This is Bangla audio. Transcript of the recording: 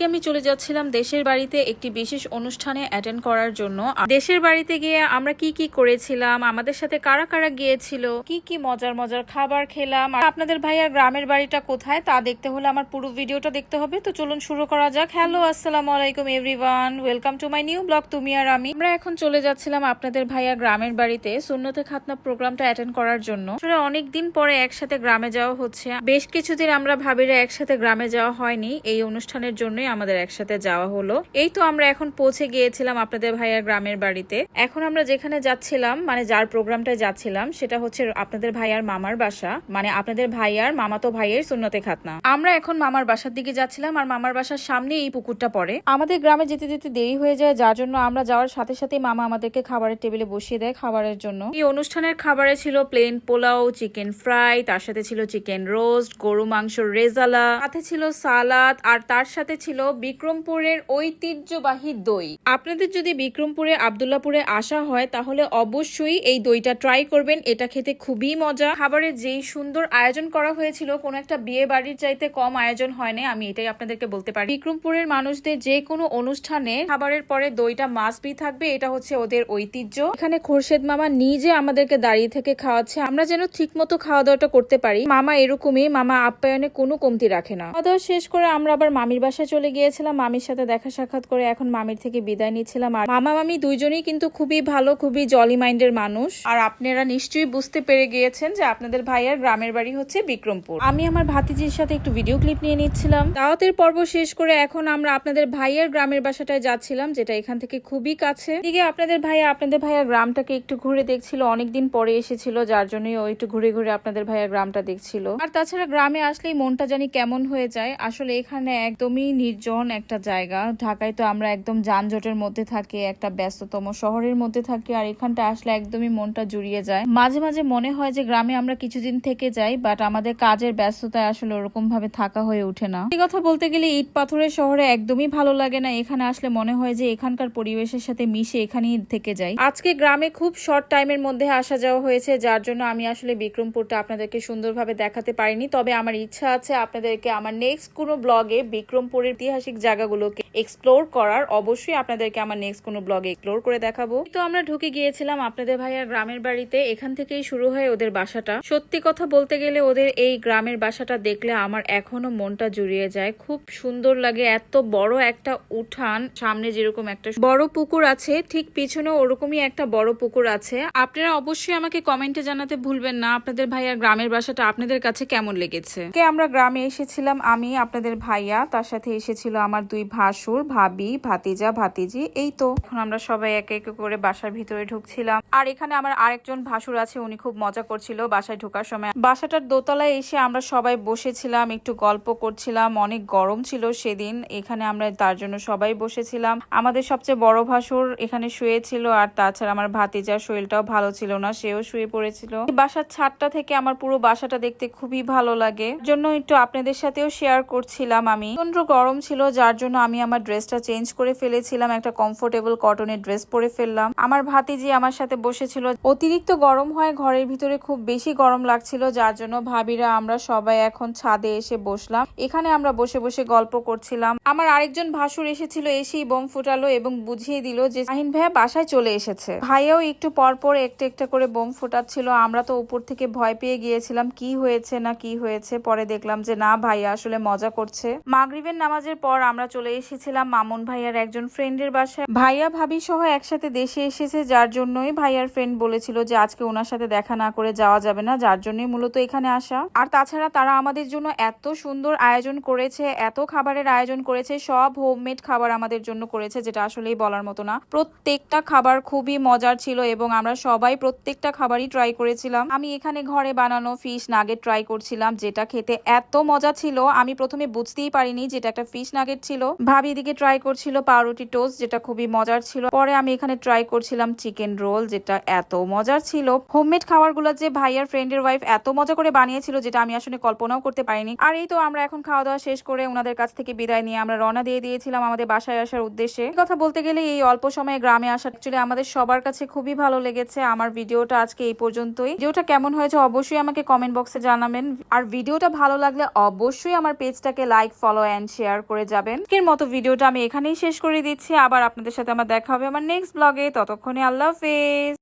আজকে আমি চলে যাচ্ছিলাম দেশের বাড়িতে একটি বিশেষ অনুষ্ঠানে অ্যাটেন্ড করার জন্য। দেশের বাড়িতে গিয়ে আমরা কি কি করেছিলাম, আমাদের সাথে কারা কারা গিয়েছিল, কি কি মজার মজার খাবার খেলাম, আর আপনাদের ভাইয়ার গ্রামের বাড়িটা কোথায় তা দেখতে হলে আমার পুরো ভিডিওটা দেখতে হবে। তো চলুন শুরু করা যাক। হ্যালো আসসালামু আলাইকুম everyone welcome to my new blog তুমি আর আমি। আমরা এখন চলে যাচ্ছিলাম আপনাদের ভাইয়া গ্রামের বাড়িতে সুন্নতে খাতনা প্রোগ্রামটা অ্যাটেন্ড করার জন্য। আসলে অনেক দিন পরে একসাথে গ্রামে যাওয়া হচ্ছে। বেশ কিছুদিন আমরা ভাবিরা একসাথে গ্রামে যাওয়া হয়নি এই অনুষ্ঠানের জন্যই। আমাদের একসাথে যাওয়া হলো। এই তো আমরা এখন পৌঁছে গিয়েছিলাম আপনাদের ভাইয়ার গ্রামের বাড়িতে। এখন আমরা যেখানে যাচ্ছিলাম মানে যার প্রোগ্রামটা যাচ্ছিলাম, সেটা হচ্ছে আপনাদের ভাইয়ার মামার বাসা মানে আপনাদের ভাইয়ার মামাতো ভাইয়ের সুন্নতে খাতনা। আমরা এখন মামার বাসার দিকে যাচ্ছিলাম, আর মামার বাসার সামনে এই পুকুরটা পড়ে। আমাদের গ্রামে যেতে যেতে দেরি হয়ে যায়, যার জন্য আমরা যাওয়ার সাথে সাথে মামা আমাদেরকে খাবারের টেবিলে বসিয়ে দেয় খাবারের জন্য। এই অনুষ্ঠানের খাবারে ছিল প্লেন পোলাও চিকেন ফ্রাই তার সাথে ছিল চিকেন রোস্ট গরু মাংস রেজালা, সাথে ছিল সালাদ, আর তার সাথে ছিল বিক্রমপুরের ঐতিহ্যবাহী দই। আপনাদের যদি বিক্রমপুরে, আবদুল্লাপুরে আসা হয়, তাহলে অবশ্যই এই দইটা ট্রাই করবেন। এটা খেতে খুবই মজা। খাবারের যেই সুন্দর আয়োজন করা হয়েছিল, কোনো একটা বিয়ে বাড়ির চাইতে কম আয়োজন হয় হয়নি, আমি এটাই আপনাদেরকে বলতে পারি। বিক্রমপুরের মানুষদের যে কোনো অনুষ্ঠানে খাবারের পরে দইটা মাসবি থাকবে, এটা হচ্ছে ওদের ঐতিহ্য। এখানে খোরশেদ মামা নিজে আমাদেরকে দাঁড়িয়ে থেকে খাওয়াচ্ছে। আমরা যেন ঠিক মতো খাওয়া দাওয়াটা করতে পারি। মামা এরকমই, মামা আপ্যায়নে কোনো কমতি রাখে না। খাওয়া দাওয়া শেষ করে আমরা আবার মামির বাসায় চলে গিয়েছিলাম মামির সাথে দেখা সাক্ষাৎ করে এখন মামির থেকে বিদায় নিচ্ছিলাম। আর মামা মামি দুইজনই কিন্তু খুবই ভালো, খুবই জলি মাইন্ডের মানুষ। আর আপনারা নিশ্চয়ই বুঝতে পেরে গিয়েছেন যে আপনাদের ভাইয়ার গ্রামের বাড়ি হচ্ছে বিক্রমপুর। আমি আমার ভাতিজির সাথে একটু ভিডিও ক্লিপ নিয়ে নিচ্ছিলাম। দাওয়াতের পর্ব শেষ করে এখন আমরা আপনাদের ভাইয়ের গ্রামের বাসাটায় যাচ্ছিলাম, যেটা এখান থেকে খুবই কাছে। দিকে আপনাদের ভাইয়া আপনাদের ভাইয়া গ্রামটাকে একটু ঘুরে দেখছিল, অনেকদিন পরে এসেছিল, যার জন্যই ও একটু ঘুরে ঘুরে আপনাদের ভাইয়া গ্রামটা দেখছিল। আর তাছাড়া গ্রামে আসলেই মনটা জানি কেমন হয়ে যায়। আসলে এখানে একদমই নির্জন একটা জায়গা। ঢাকায় তো আমরা একদম যানজটের মধ্যে থাকি, একটা ব্যস্ততম শহরের মধ্যে থাকি আর এখানটা আসলে একদমই মনটা জুড়িয়ে যায়। মাঝে মাঝে মনে হয় যে গ্রামে আমরা কিছুদিন থেকে যাই বাট আমাদের কাজের ব্যস্ততায় আসলে ওরকম ভাবে থাকা হয়ে ওঠে না। এই কথা বলতে গেলে ইট পাথরের শহরে একদমই ভালো লাগে না। এখানে আসলে মনে হয় যে এখানকার পরিবেশের সাথে মিশে এখানেই থেকে যাই। আজকে গ্রামে খুব শর্ট টাইমের মধ্যে আসা যাওয়া হয়েছে, যার জন্য আমি আসলে বিক্রমপুরটা আপনাদেরকে সুন্দরভাবে দেখাতে পারিনি। তবে আমার ইচ্ছা আছে আপনাদেরকে আমার নেক্সট কোনো ব্লগে বিক্রমপুরের ঐতিহাসিক জায়গাগুলোকে এক্সপ্লোর করার অবশ্যই আপনাদেরকে আমার নেক্সট কোনো ব্লগে এক্সপ্লোর করে দেখাবো। তো আমরা ঢুকে গিয়েছিলাম আপনাদের ভাইয়ার গ্রামের বাড়িতে। এখান থেকেই শুরু হয় ওদের বাসাটা। সত্যি কথা বলতে গেলে ওদের এই গ্রামের বাসাটা দেখলে আমার এখনও মনটা জুড়িয়ে যায়। খুব সুন্দর লাগে, এত বড় একটা উঠান। সামনে যেরকম একটা বড় পুকুর আছে, ঠিক পিছনে ওরকমই একটা বড় পুকুর আছে। আপনারা অবশ্যই আমাকে কমেন্টে জানাতে ভুলবেন না। আপনাদের ভাইয়ার গ্রামের বাসাটা আপনাদের কাছে কেমন লেগেছে? আমরা গ্রামে এসেছিলাম? আমি, আপনাদের ভাইয়া, তার সাথে এসেছিল আমার দুই ভাসুর, ভাবি, ভাতিজা, ভাতিজি, এই তো। এখন আমরা সবাই একে একে করে বাসার ভিতরে ঢুকছিলাম। আর এখানে আমার আরেকজন ভাসুর আছে, উনি খুব মজা করছিল বাসায় ঢোকার সময়। বাসাটার দোতলায় এসে আমরা সবাই বসেছিলাম, একটু গল্প করছিলাম, অনেক গরম ছিল সেদিন। এখানে আমরা তার জন্য সবাই বসেছিলাম। আমাদের সবচেয়ে বড় ভাসুর এখানে শুয়েছিল, আর তাছাড়া আমার ভাতিজার শরীরটাও ভালো ছিল না, সেও শুয়ে পড়েছিল। বাসার ছাদটা থেকে আমার পুরো বাসাটা দেখতে খুবই ভালো লাগে। জন্য একটু আপনাদের সাথেও শেয়ার করছিলাম আমি। প্রচণ্ড গরম ছিল, যার জন্য আমি আমার ড্রেসটা চেঞ্জ করে ফেলেছিলাম। একটা কমফোর্টেবল কটনের ড্রেস পরে ফেললাম। আমার ভাতিজি আমার সাথে বসেছিল। অতিরিক্ত গরম হয় ঘরের ভিতরে খুব বেশি গরম লাগছিল, যার জন্য ভাবিরা আমরা সবাই এখন ছাদে এসে বসলাম। এখানে আমরা বসে বসে গল্প করছিলাম। আমার আরেকজন ভাসুর এসেছিল, এসেই বোম ফুটালো এবং বুঝিয়ে দিল যে শাহিন ভাইয়া বাসায় চলে এসেছে। ভাইয়াও একটু পর পর একটা একটা করে বোম ফুটাচ্ছিল। আমরা তো উপর থেকে ভয় পেয়ে গিয়েছিলাম, কি হয়েছে না কি হয়েছে? পরে দেখলাম যে, না ভাইয়া, আসলে মজা করছে। মাগরিবের নামাজের পর আমরা চলে এসেছিলাম মামুন ভাইয়ার একজন ফ্রেন্ডের বাসায়। ভাইয়া, ভাবি সহ একসাথে দেশে এসেছে, যার জন্যই ভাইয়ার ফ্রেন্ড বলেছিল যে আজকে ওনার সাথে দেখা না করে যাওয়া যাবে না, যার জন্যই মূলত এখানে আসা। আর তাছাড়া তারা আমাদের জন্য এত সুন্দর আয়োজন করেছে, এত খাবারের আয়োজন করেছে, সব হোমমেড খাবার আমাদের জন্য করেছে, যেটা আসলেই বলার মতো না। প্রত্যেকটা খাবার খুবই মজার ছিল এবং আমরা সবাই প্রত্যেকটা খাবারই ট্রাই করেছিলাম। আমি এখানে ঘরে বানানো ফিশ নাগেট ট্রাই করছিলাম, যেটা খেতে এত মজা ছিল, আমি প্রথমে বুঝতেই পারিনি যেটা একটা ফিশ নাগেট ছিল। ভাবি এদিকে ট্রাই করছিল পাউরুটি টোস্ট যেটা খুবই মজার ছিল। পরে আমি এখানে ট্রাই করছিলাম চিকেন রোল যেটা এত মজার ছিল। হোমমেড খাবারগুলো যে ভাইয়ার ফ্রেন্ডের ওয়াইফ এত মজা করে বানিয়েছিল, যেটা আমি আসলে কল্পনাও করতে পারিনি। আর এই তো আমরা এখন খাওয়া দাওয়া শেষ করে ওনাদের কাছ থেকে বিদায় নিয়ে আমরা রওনা দিয়ে দিয়েছিলাম আমাদের বাসায় আসার উদ্দেশ্যে। কথা বলতে গেলে এই অল্প সময়ে গ্রামে আসা অ্যাকচুয়ালি আমাদের সবার কাছে খুবই ভালো লেগেছে। আমার ভিডিওটা আজকে এই পর্যন্তই। ভিডিওটা কেমন হয়েছে অবশ্যই আমাকে কমেন্ট বক্সে জানাবেন। আর ভিডিওটা ভালো লাগলে অবশ্যই আমার পেজটাকে লাইক ফলো অ্যান্ড শেয়ার করে যাবেন। আজকের মতো ভিডিওটা আমি এখানেই শেষ করে দিচ্ছি। আবার আপনাদের সাথে আমার দেখা হবে আমার নেক্সট ব্লগে ততক্ষণে আল্লাহ হাফেজ।